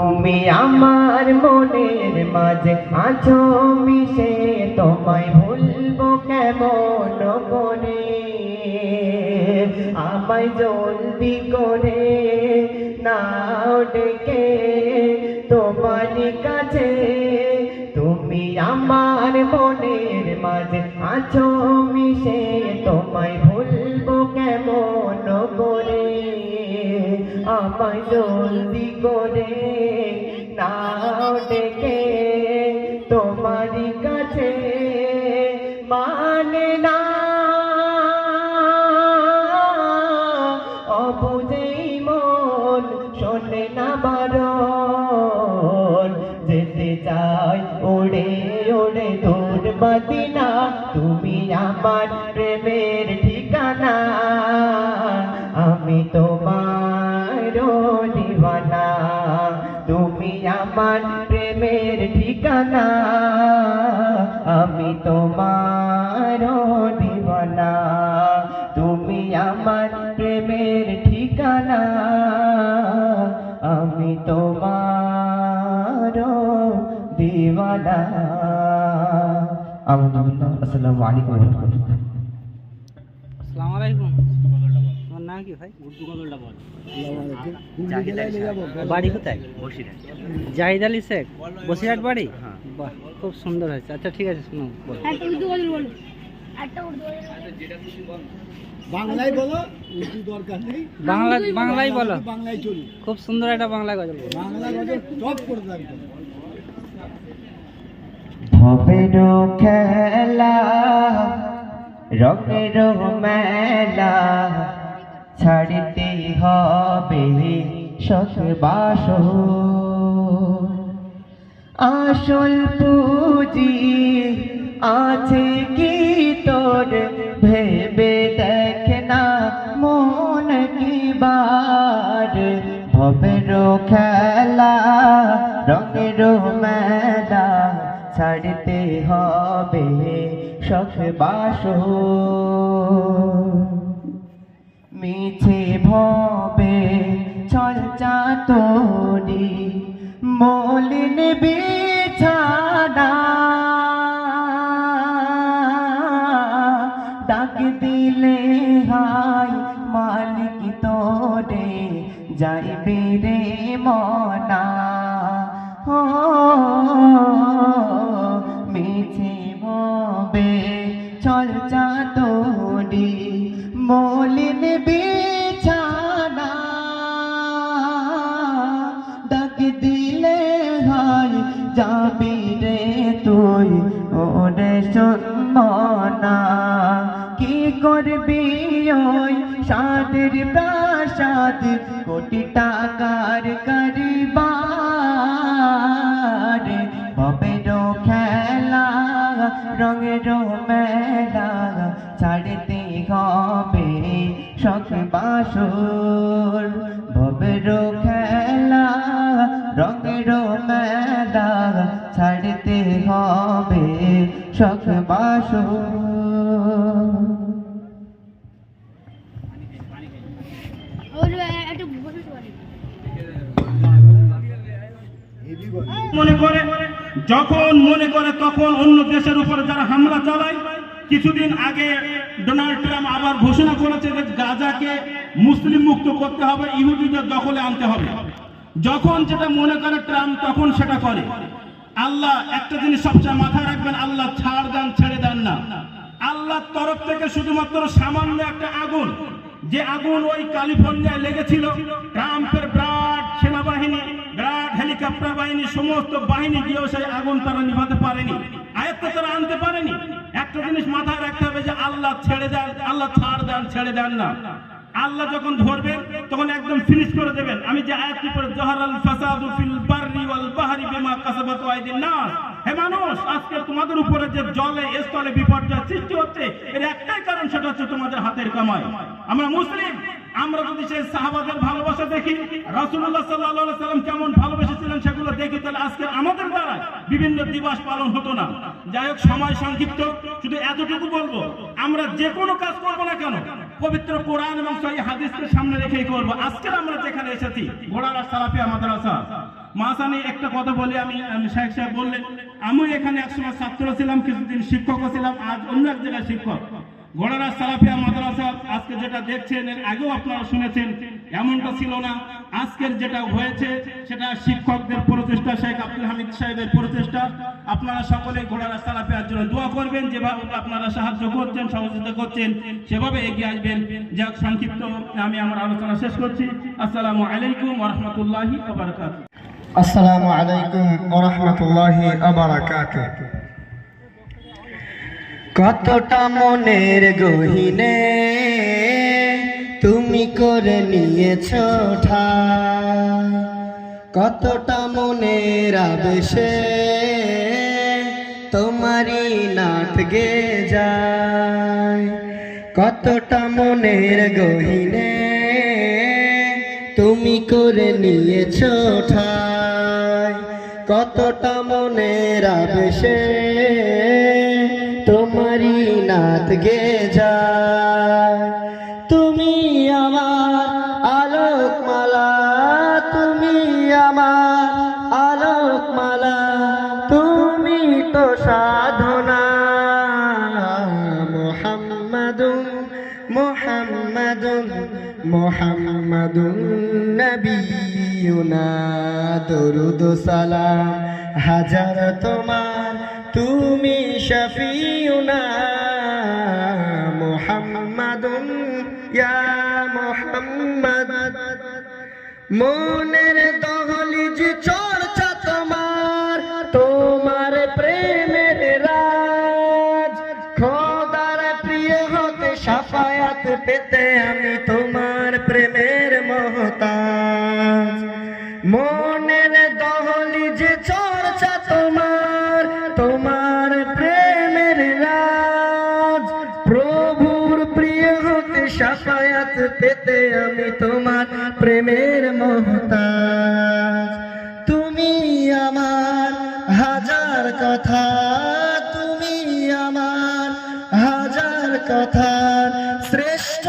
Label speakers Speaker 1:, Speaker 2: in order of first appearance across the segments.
Speaker 1: তুমি আমার মনের মাঝে আছো, মিশে তোমায় ভুলবো কেমন করে আমায় জলদি করে নাও ডেকে তোমার কাছে। তুমি আমার মনের মাঝে আছো, মিশে তোমায় ভুলবো কেমন করে আমায় জলদি করে না। অবুঝেই মন শোনে না বারণ। যেতে চাই ওড়ে ওড়ে দূর মদিনা, তুমি আমার প্রেমের ঠিকানা। আমি তোমার দিওয়ানা, তুমি আমার প্রেমের ঠিকানা। তোমার দিওয়ানা। আলহামদুলিল্লাহ আসসালামু আলাইকুম
Speaker 2: আসসালামু আলাইকুম। তোমার নাম কি ভাই? বাড়ি কোথায়? জাহিদ আলী শেখ। বসিরহাট বাড়ি? বাহ খুব সুন্দর হয়েছে। আচ্ছা ঠিক আছে শুনো বলো।
Speaker 3: একটা উর্দু গজল বলো একটা উর্দু গজল
Speaker 4: বাংলায় বলো উর্দু দরকার নেই।
Speaker 2: বাংলা বাংলাই বলো।
Speaker 4: বাংলায় চলি।
Speaker 2: খুব সুন্দর একটা বাংলা গজল বাংলা।
Speaker 4: কথা টপ করে থাকবে
Speaker 1: ভবের খেলা রঙের মেলা ছাড়তে হবে শখ বাস আসল পুঁজি আছে কি তোর? ভেবে দেখ না মন কি বার। ভবের খেলা, রঙের মেলা ছাড়তে হবে শখ বাস মিছে ভবে চর্চা তোরি মলিন বিছানা যাইবে রে মনা। ও, মিছে ভবে চর্চা তোরি মলিন বিছানা। ডাক দিলে হাই যাবি রে তুই, ওরে শুনমনা কি করবি ওই সাদের প্রাসাদ? কোটি টাকার কারিবার। ভবের খেলা, রঙের মেলা, ছাড়তে হবে শখ বাসর। ভবের খেলা, রঙের মেলা, ছাড়তে হবে শখ বাসর।
Speaker 5: করে, যখন মনে করে তখন অন্য দেশের উপরে যারা হামলা চালায়, কিছুদিন আগে ডোনাল্ড ট্রাম্প আবার ঘোষণা করেছে যে গাজাকে মুসলিম মুক্ত করতে হবে, ইহুদিদের দখলে আনতে হবে। যখন যেটা মনে করে ট্রাম্প, তখন সেটা করে। আল্লাহ, একটা জিনিস সবচেয়ে মাথায় রাখবেন, আল্লাহ ছাড় দেন, ছেড়ে দেন না। আল্লাহর তরফ থেকে শুধুমাত্র সামান্য একটা আগুন, যে আগুন ওই ক্যালিফোর্নিয়ায় লেগেছিল, ট্রাম্পের বিরাট সেনাবাহিনী, বিরাট হেলিকপ্টার বাহিনী, সমস্ত বাহিনী দিয়েও সেই আগুন তারা নিভাতে পারেনি। আয়ত্ত তারা আনতে পারেনি। একটা জিনিস মাথায় রাখতে হবে যে আল্লাহ ছেড়ে দেন, আল্লাহ ছাড় দেন, ছেড়ে দেন না। আল্লাহ যখন ধরবেন, তখন একদম ফিনিশ করে দেবেন। আমি যে আয়াতটি পড়ে জহরাল ফাসাদু ফিল বাররি ওয়াল বাহরি বিমা কাসাবাত আইদিন নাস। হে মানুষ, আজকে তোমাদের উপরে যে জলে স্থলে বিপর্যয় সৃষ্টি হচ্ছে, এর একটাই কারণ সেটা হচ্ছে তোমাদের হাতের কামাই। আমরা মুসলিম আমরা যদি সেই সাহাবাদের ভালোবাসা দেখি, রাসূলুল্লাহ সাল্লাল্লাহু সাল্লাম কেমন ভালোবেসেছিলেন সেগুলো দেখি তাহলে আজকে আমাদের দ্বারা বিভিন্ন দিবস পালন হতো না। যাই হোক, সময় সংক্ষিপ্ত। শুধু এতটুকু বলব, আমরা যে কোনো কাজ করব না কেন, পবিত্র কোরআন এবং সহি হাদিসকে সামনে রেখেই করব। আজকে আমরা যেখানে এসেছি, ঘোড়ার সালাফিয়া মাদ্রাসা। মাসানি একটা কথা বলে আমি আমি সাহেব বললেন, আমি এখানে একসময় ছাত্র ছিলাম, কিছুদিন শিক্ষকও ছিলাম, আজ অন্য এক জায়গায় শিক্ষক। ঘোড়ারা সালাফিয়া মাদ্রাসা আজকে যেটা দেখছেন, এর আগেও আপনারা শুনেছেন, এমনটা ছিল না। আজকের যেটা হয়েছে, সেটা শিক্ষকদের প্রচেষ্টা, শেখ আব্দুল হামিদ সাহেবের প্রচেষ্টা। আপনারা সকলে ঘোড়ারা সালাফিয়ার জন্য দোয়া করবেন, যেভাবে আপনারা সাহায্য করছেন, সহযোগিতা করছেন, সেভাবে এগিয়ে আসবেন। যাক, সংক্ষিপ্ত আমি আমার আলোচনা শেষ করছি। আসসালামু আলাইকুম ওরহমতুল্লাহি
Speaker 4: আসসালামু আলাইকুম ওরহমতুল্লাহি
Speaker 6: কতটা মনের গহিনে তুমি করে নিয়েছ কতটা মনের আবেশে তোমারই নাট গে যায় কতটা মনের গহিনে তুমি করে নিয়েছ ঠাই। কতটা মনের আবেশে নাথ গে তুমি আমার আলোক মালা তুমি আমার আলোক মালা তুমি তো সাধনা। মোহাম্মদুন মোহাম্মদুন মোহাম্মদুন নবীনা। দরুদ সালাম হাজার তোমার, তুমি শফিউনা। মোহাম্মদুন ইয়া মোহাম্মদ। মনের দহলিজ আমার হাজার কথা, তুমি আমার হাজার কথার শ্রেষ্ঠ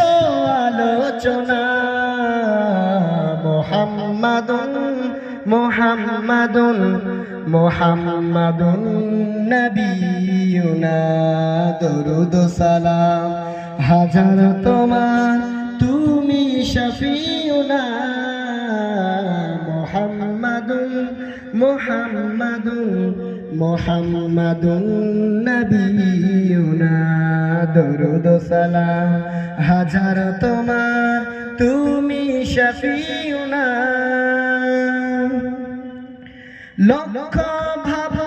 Speaker 6: আলোচনা। মোহাম্মদুন মোহাম্মদুন মোহাম্মদুন নবীনা। দরুদ সালাম। হাজার তোমার, তুমি শফিউনা। মোহাম্মদুন মোহাম্মদুন মোহাম্মদুন নবীনা দরুদ সালাম। হাজার তোমার তুমি শফিউনা। লক্ষ ভাবনার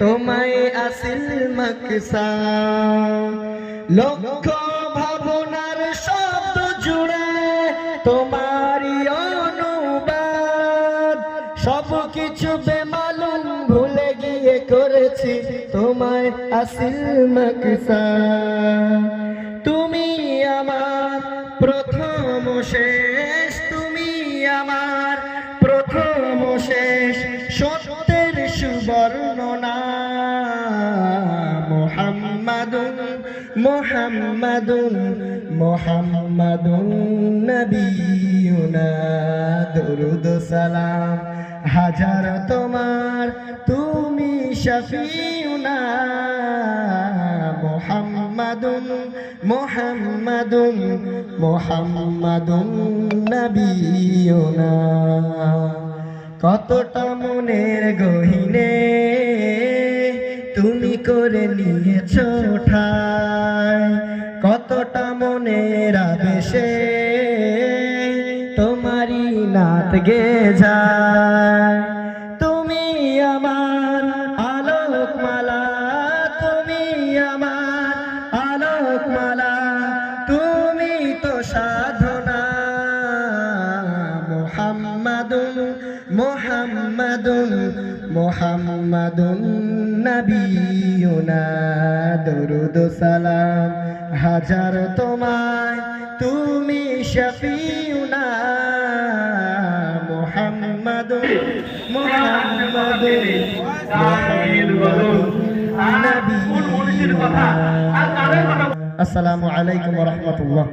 Speaker 6: তোমায় আসিল মকসা। লক্ষ ভাবনার শব্দ জুড়ে তোমারই অনুবাদ। সব কিছু বেমালুম ভুলে গিয়ে করেছি, তোমায় আসিল মকসা। তুমি আমার প্রথম শেষ মোহাম্মদুন মোহাম্মদুন নবীনা। দরুদ সালাম, হাজার তোমার, তুমি শফিউনা। মোহাম্মদুন মোহাম্মদুন মোহাম্মদুন নবীনা। কতটা মনের গহিনে তুমি করে নিয়েছ কতটা মনের আবেশে তোমারই নাত গে যায় তুমি আমার আলোক মালা তুমি আমার আলোক মালা তুমি তো সাধনা। মোহাম্মদুন মোহাম্মদুন মোহাম্মদুন নবীনা। দরুদ সালাম। হাজার তোমায় তুমি শফিউনা মোহাম্মদ মোহাম্মদ আসসালামু আলাইকুম রহমতুল্লাহ।